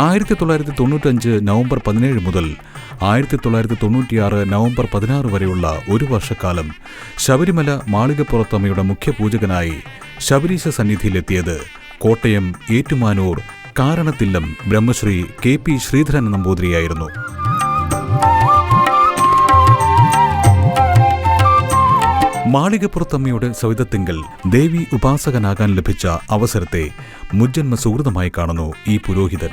ആയിരത്തി തൊള്ളായിരത്തി തൊണ്ണൂറ്റഞ്ച് നവംബർ പതിനേഴ് മുതൽ ആയിരത്തി തൊള്ളായിരത്തി തൊണ്ണൂറ്റിയാറ് നവംബർ പതിനാറ് വരെയുള്ള ഒരു വർഷക്കാലം ശബരിമല മാളികപ്പുറത്തമ്മയുടെ മുഖ്യപൂജകനായി ശബരീശ സന്നിധിയിലെത്തിയത് കോട്ടയം ഏറ്റുമാനൂർ കാരണത്തില്ലം ബ്രഹ്മശ്രീ കെ പി ശ്രീധരൻ നമ്പൂതിരിയായിരുന്നു. മാളികപ്പുറത്തമ്മയുടെ സവിധത്തിങ്കൽ ദേവി ഉപാസകനാകാൻ ലഭിച്ച അവസരത്തെ മുജ്ജന്മ സുഹൃതമായി കാണുന്നു ഈ പുരോഹിതൻ.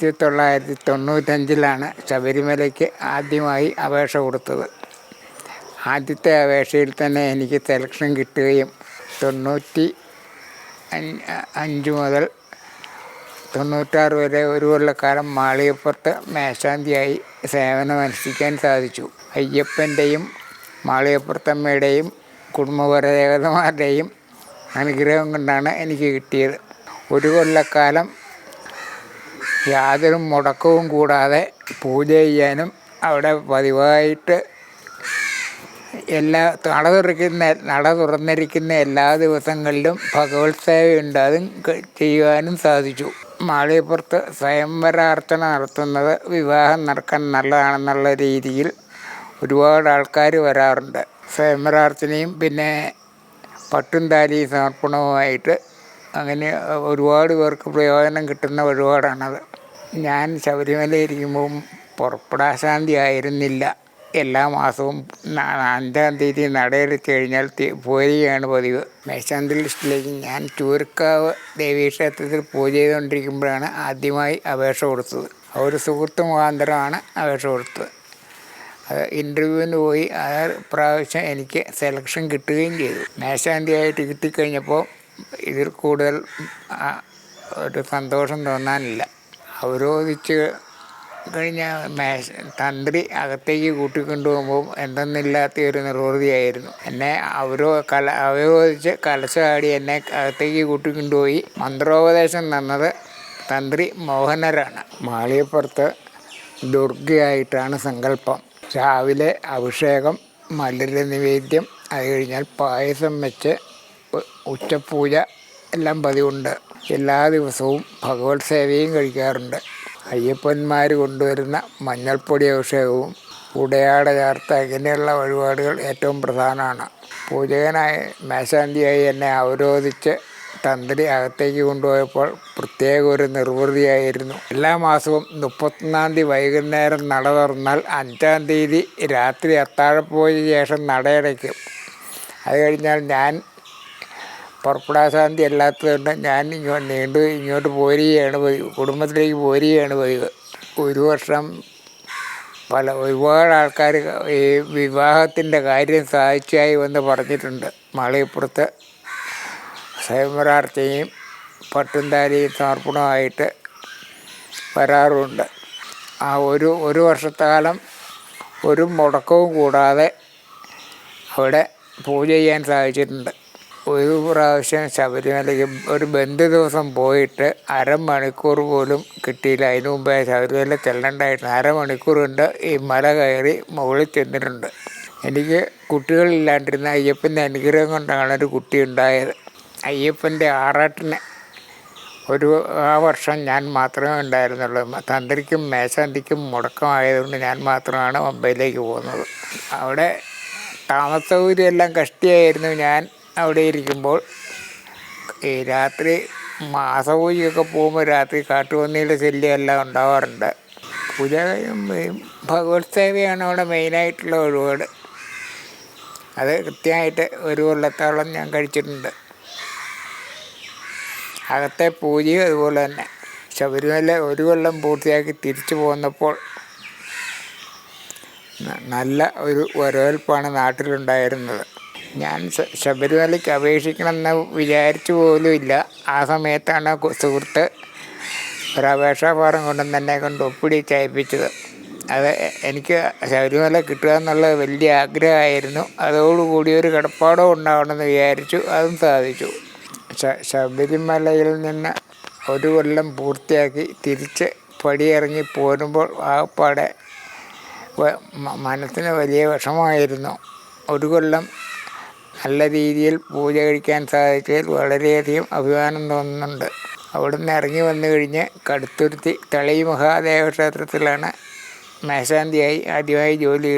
ആയിരത്തി തൊള്ളായിരത്തി തൊണ്ണൂറ്റഞ്ചിലാണ് ശബരിമലയ്ക്ക് ആദ്യമായി അപേക്ഷ കൊടുത്തത്. ആദ്യത്തെ അപേക്ഷയിൽ തന്നെ എനിക്ക് സെലക്ഷൻ കിട്ടുകയും തൊണ്ണൂറ്റി അഞ്ച് മുതൽ തൊണ്ണൂറ്റാറ് വരെ ഒരു കൊല്ലക്കാലം മാളികപ്പുറത്ത് മേശാന്തിയായി സേവനമനുഷ്ഠിക്കാൻ സാധിച്ചു. അയ്യപ്പന്റെയും മാളികപ്പുറത്തമ്മയുടെയും കുടുംബപരദേവതമാരുടെയും അനുഗ്രഹം കൊണ്ടാണ് എനിക്ക് കിട്ടിയത്. ഒരു കൊല്ലക്കാലം യാതൊരു മുടക്കവും കൂടാതെ പൂജ ചെയ്യാനും അവിടെ പതിവായിട്ട് എല്ലാ നട തുറക്കുന്ന നട തുറന്നിരിക്കുന്ന എല്ലാ ദിവസങ്ങളിലും ഭഗവത് സേവയുണ്ട് അതും ചെയ്യുവാനും സാധിച്ചു. മാളികപ്പുറത്ത് സ്വയംവരാർച്ചന നടത്തുന്നത് വിവാഹം നടക്കാൻ നല്ലതാണെന്നുള്ള രീതിയിൽ ഒരുപാട് ആൾക്കാർ വരാറുണ്ട്. സ്വയംവരാർച്ചനയും പിന്നെ പട്ടും താലി സമർപ്പണവുമായിട്ട് അങ്ങനെ ഒരുപാട് പേർക്ക് പ്രയോജനം കിട്ടുന്ന വഴിപാടാണത്. ഞാൻ ശബരിമല പുറപ്പെടാൻ പുറപ്പെടാശാന്തി ആയിരുന്നില്ല. എല്ലാ മാസവും അഞ്ചാം തീയതി നടയെടുത്ത് കഴിഞ്ഞാൽ പൂജയാണ് പതിവ്. മേശാന്തി ലിസ്റ്റിലേക്ക് ഞാൻ ചൂരക്കാവ് ദേവീക്ഷേത്രത്തിൽ പൂജ ചെയ്തുകൊണ്ടിരിക്കുമ്പോഴാണ് ആദ്യമായി അപേക്ഷ കൊടുത്തത്. ഒരു സുഹൃത്ത് മുഖാന്തരമാണ് അപേക്ഷ കൊടുത്തത്. അത് ഇന്റർവ്യൂവിന് പോയി ആ പ്രാവശ്യം എനിക്ക് സെലക്ഷൻ കിട്ടുകയും ചെയ്തു. മേശാന്തിയായിട്ട് കിട്ടിക്കഴിഞ്ഞപ്പോൾ ഇതിൽ കൂടുതൽ ഒരു സന്തോഷം തോന്നാനില്ല. അവരോധിച്ച് കഴിഞ്ഞ മേശ തന്ത്രി അകത്തേക്ക് കൂട്ടിക്കൊണ്ടുപോകുമ്പോൾ എന്തെന്നില്ലാത്ത ഒരു നിർവൃതിയായിരുന്നു എന്നെ അവരോ കല അവരോധിച്ച് കലശാടി എന്നെ അകത്തേക്ക് കൂട്ടിക്കൊണ്ടുപോയി മന്ത്രോപദേശം തന്നത് തന്ത്രി മോഹനരാണ്. മാളികപ്പുറത്ത് ദുർഗയായിട്ടാണ് സങ്കല്പം. രാവിലെ അഭിഷേകം മലര് നിവേദ്യം അത് കഴിഞ്ഞാൽ പായസം വെച്ച് ഉച്ചപൂജ എല്ലാം പതിവുണ്ട്. എല്ലാ ദിവസവും ഭഗവത് സേവയും കഴിക്കാറുണ്ട്. അയ്യപ്പന്മാർ കൊണ്ടുവരുന്ന മഞ്ഞൾപ്പൊടി അഭിഷേകവും ഉടയാട ചേർത്ത ഇങ്ങനെയുള്ള വഴിപാടുകൾ ഏറ്റവും പ്രധാനമാണ്. പൂജകനായി മേശാന്തിയായി എന്നെ അവരോധിച്ച് തന്ത്രി അകത്തേക്ക് കൊണ്ടുപോയപ്പോൾ പ്രത്യേക ഒരു നിർവൃതിയായിരുന്നു. എല്ലാ മാസവും മുപ്പത്തൊന്നാം തീയതി വൈകുന്നേരം നട തുറന്നാൽ അഞ്ചാം തീയതി രാത്രി അത്താഴപ്പോയ ശേഷം നടയടയ്ക്കും. അത് കഴിഞ്ഞാൽ ഞാൻ പുറപ്പെടാശാന്തി അല്ലാത്തതുകൊണ്ട് ഞാൻ ഇങ്ങോട്ട് നീണ്ടു ഇങ്ങോട്ട് പോരുകയാണ് പതിവ്. കുടുംബത്തിലേക്ക് പോരുകയാണ് പതിവ്. ഒരു വർഷം പല ഒരുപാട് ആൾക്കാർ ഈ വിവാഹത്തിന്റെ കാര്യം സാധിച്ചായി വന്ന് പറഞ്ഞിട്ടുണ്ട്. മാളികപ്പുറത്ത് സ്വയംവരാർച്ചയും പട്ടും താലിയും സമർപ്പണമായിട്ട് വരാറുണ്ട്. ആ ഒരു ഒരു വർഷക്കാലം ഒരു മുടക്കവും കൂടാതെ അവിടെ പൂജ ചെയ്യാൻ സാധിച്ചിട്ടുണ്ട്. ഒരു പ്രാവശ്യം ശബരിമലയ്ക്ക് ഒരു ബന്ധു ദിവസം പോയിട്ട് അരമണിക്കൂർ പോലും കിട്ടിയില്ല. അതിനു മുമ്പേ ശബരിമല ചെല്ലണ്ടായിരുന്നു. അരമണിക്കൂർ കൊണ്ട് ഈ മല കയറി മുകളിൽ ചെന്നിട്ടുണ്ട്. എനിക്ക് കുട്ടികളില്ലാണ്ടിരുന്ന അയ്യപ്പന്റെ അനുഗ്രഹം കൊണ്ടാണ് ഒരു കുട്ടി ഉണ്ടായത്. അയ്യപ്പന്റെ ആറാട്ടിന് ഒരു ആ വർഷം ഞാൻ മാത്രമേ ഉണ്ടായിരുന്നുള്ളൂ. തന്ത്രിക്കും മേശാന്തിക്കും മുടക്കമായതുകൊണ്ട് ഞാൻ മാത്രമാണ് മുംബൈയിലേക്ക് പോകുന്നത്. അവിടെ താമസ സൗകര്യം എല്ലാം കഷ്ടിയായിരുന്നു ഞാൻ. അവിടെ ഇരിക്കുമ്പോൾ രാത്രി മാസപൂജയൊക്കെ പോകുമ്പോൾ രാത്രി കാട്ടുപന്നിയുടെ ശല്യം എല്ലാം ഉണ്ടാവാറുണ്ട്. പൂജ ഭഗവത് സേവയാണ് അവിടെ മെയിനായിട്ടുള്ള ഒരുപാട്. അത് കൃത്യമായിട്ട് ഒരു കൊല്ലത്തോളം ഞാൻ കഴിച്ചിട്ടുണ്ട്. അകത്തെ പൂജയും അതുപോലെ തന്നെ. ശബരിമല ഒരു കൊല്ലം പൂർത്തിയാക്കി തിരിച്ചു പോന്നപ്പോൾ നല്ല ഒരു വരവേൽപ്പാണ് നാട്ടിലുണ്ടായിരുന്നത്. ഞാൻ ശബരിമലയ്ക്ക് അപേക്ഷിക്കണമെന്ന് വിചാരിച്ചു പോലും ഇല്ല. ആ സമയത്താണ് സുഹൃത്ത് ഒരപേക്ഷാ ഫോറം കൊണ്ടുവന്ന് എന്നെ കൊണ്ട് ഒപ്പിടി ചായപ്പിച്ചത് അത് എനിക്ക് ശബരിമല കിട്ടുക എന്നുള്ളത് വലിയ ആഗ്രഹമായിരുന്നു. അതോടുകൂടി ഒരു കിടപ്പാടം ഉണ്ടാവണമെന്ന് വിചാരിച്ചു. അതും സാധിച്ചു. ശബരിമലയിൽ നിന്ന് ഒരു കൊല്ലം പൂർത്തിയാക്കി തിരിച്ച് പടിയിറങ്ങി പോരുമ്പോൾ ആകപ്പാടെ മനസ്സിന് വലിയ വിഷമമായിരുന്നു. ഒരു കൊല്ലം നല്ല രീതിയിൽ പൂജ കഴിക്കാൻ സാധിച്ചതിൽ വളരെയധികം അഭിമാനം തോന്നുന്നുണ്ട്. അവിടുന്ന് ഇറങ്ങി വന്നു കഴിഞ്ഞ് കടുത്തുരുത്തി തളി മഹാദേവ ക്ഷേത്രത്തിലാണ് മേശാന്തിയായി ആദ്യമായി ജോലി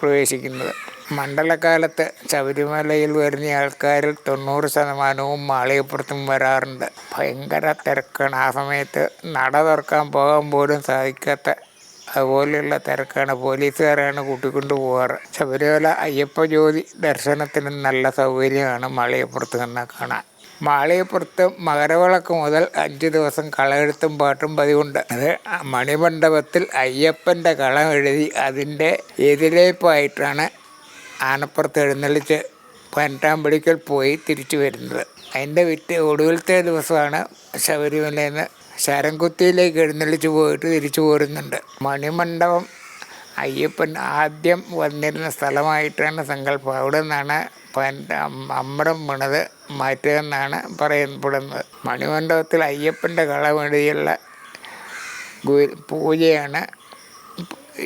പ്രവേശിക്കുന്നത്. മണ്ഡലകാലത്ത് ശബരിമലയിൽ വരുന്ന ആൾക്കാരിൽ തൊണ്ണൂറ് ശതമാനവും മാളികപ്പുറത്തും വരാറുണ്ട്. ഭയങ്കര തിരക്കാണ്. ആ സമയത്ത് നട തുറക്കാൻ പോകാൻ പോലും സാധിക്കാത്ത അതുപോലെയുള്ള തിരക്കാണ്. പോലീസുകാരാണ് കൂട്ടിക്കൊണ്ട് പോകാറ്. ശബരിമല അയ്യപ്പ ജ്യോതി ദർശനത്തിന് നല്ല സൗകര്യമാണ് മാളികപ്പുറത്ത് നിന്ന് കാണാൻ. മാളികപ്പുറത്ത് മകരവിളക്ക് മുതൽ അഞ്ച് ദിവസം കളയെഴുത്തും പാട്ടും പതിവുണ്ട്. അത് മണിമണ്ഡപത്തിൽ അയ്യപ്പന്റെ കളം എഴുതി അതിന്റെ എതിരേപ്പായിട്ടാണ് ആനപ്പുറത്ത് എഴുന്നള്ളിച്ച് പതിനെട്ടാം പോയി തിരിച്ചു വരുന്നത്. അതിന്റെ വിറ്റ് ഒടുവിലത്തെ ദിവസമാണ് ശബരിമലയിൽ നിന്ന് ശരംകുത്തിയിലേക്ക് എഴുന്നള്ളിച്ച് പോയിട്ട് തിരിച്ചു പോരുന്നുണ്ട്. മണിമണ്ഡപം അയ്യപ്പൻ ആദ്യം വന്നിരുന്ന സ്ഥലമായിട്ടാണ് സങ്കല്പം. അവിടെ നിന്നാണ് അമ്മടം വീണത് മാറ്റുകയെന്നാണ് പറയപ്പെടുന്നത് മണിമണ്ഡപത്തിൽ അയ്യപ്പന്റെ കളമെഴുതിയുള്ള പൂജയാണ്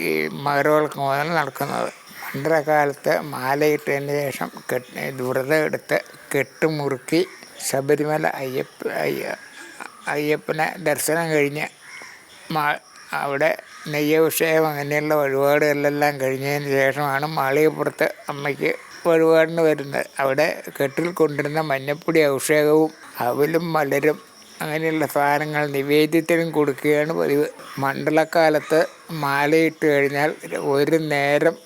ഈ മകരവിളക്ക് മുതൽ നടക്കുന്നത്. മണ്ഡലകാലത്ത് മാലയിട്ടതിന് ശേഷം കെട്ട് വ്രതം എടുത്ത് കെട്ടുമുറുക്കി ശബരിമല അയ്യപ്പ അയ്യ അയ്യപ്പനെ ദർശനം കഴിഞ്ഞ് മാ അവിടെ നെയ്യഭിഷേകം അങ്ങനെയുള്ള വഴിപാടുകളെല്ലാം കഴിഞ്ഞതിന് ശേഷമാണ് മാളികപ്പുറത്ത് അമ്മയ്ക്ക് വഴിപാടിന് വരുന്നത്. അവിടെ കെട്ടിൽ കൊണ്ടിരുന്ന മഞ്ഞപ്പൊടി അഭിഷേകവും അവലും മലരും അങ്ങനെയുള്ള സാധനങ്ങൾ നിവേദ്യത്തിനും കൊടുക്കുകയാണ് പതിവ്. മണ്ഡലക്കാലത്ത് മാലയിട്ട് കഴിഞ്ഞാൽ ഒരു നേരം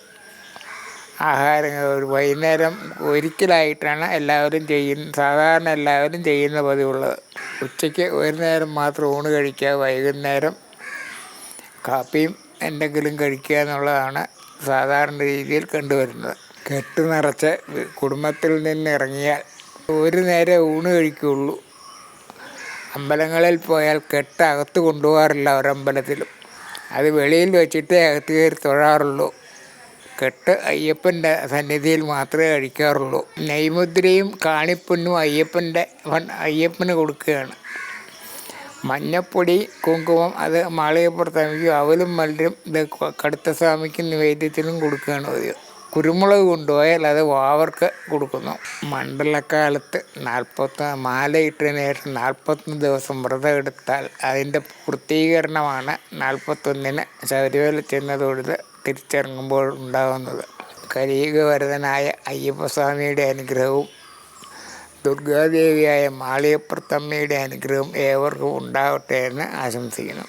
ആഹാരങ്ങൾ ഒരു വൈകുന്നേരം ഒരിക്കലായിട്ടാണ് എല്ലാവരും ചെയ്യുന്ന സാധാരണ എല്ലാവരും ചെയ്യുന്ന പതിവുള്ളത്. ഉച്ചയ്ക്ക് ഒരു നേരം മാത്രം ഊണ് കഴിക്കുക വൈകുന്നേരം കാപ്പിയും എന്തെങ്കിലും കഴിക്കുക എന്നുള്ളതാണ് സാധാരണ രീതിയിൽ കണ്ടുവരുന്നത്. കെട്ട് നിറച്ച് കുടുംബത്തിൽ നിന്ന് ഇറങ്ങിയാൽ ഒരു നേരം ഊണ് കഴിക്കുകയുള്ളൂ. അമ്പലങ്ങളിൽ പോയാൽ കെട്ട് അകത്ത് കൊണ്ടുപോകാറില്ല ഒരമ്പലത്തിലും. അത് വെളിയിൽ വെച്ചിട്ടേ അകത്ത് കയറി തൊഴാറുള്ളൂ. കെട്ട് അയ്യപ്പന്റെ സന്നിധിയിൽ മാത്രമേ കഴിക്കാറുള്ളൂ. നെയ്മുദ്രയും കാണിപ്പൊന്നും അയ്യപ്പന്റെ അയ്യപ്പന് കൊടുക്കുകയാണ്. മഞ്ഞപ്പൊടി കുങ്കുമം അത് മാളികപ്പുറത്താമിക്കും അവലും മലരും ഇത് കടുത്ത സ്വാമിക്ക് നിവേദ്യത്തിലും കൊടുക്കുകയാണ് പതിവ് കുരുമുളക് കൊണ്ടുപോയാൽ അത് വാവർക്ക് കൊടുക്കുന്നു. മണ്ഡലക്കാലത്ത് നാൽപ്പത്തി മാലയിട്ടതിന് ശേഷം നാൽപ്പത്തൊന്ന് ദിവസം വ്രതം എടുത്താൽ അതിന്റെ പൂർത്തീകരണമാണ് നാൽപ്പത്തൊന്നിന് ശബരിമല ചെന്ന് തൊഴുത് തിരിച്ചിറങ്ങുമ്പോൾ ഉണ്ടാകുന്നത്. കലിയുഗവരതനായ അയ്യപ്പസ്വാമിയുടെ അനുഗ്രഹവും ദുർഗാദേവിയായ മാളിയപ്പുറത്തമ്മയുടെ അനുഗ്രഹം ഏവർക്കും ഉണ്ടാവട്ടെ എന്ന് ആശംസിക്കുന്നു.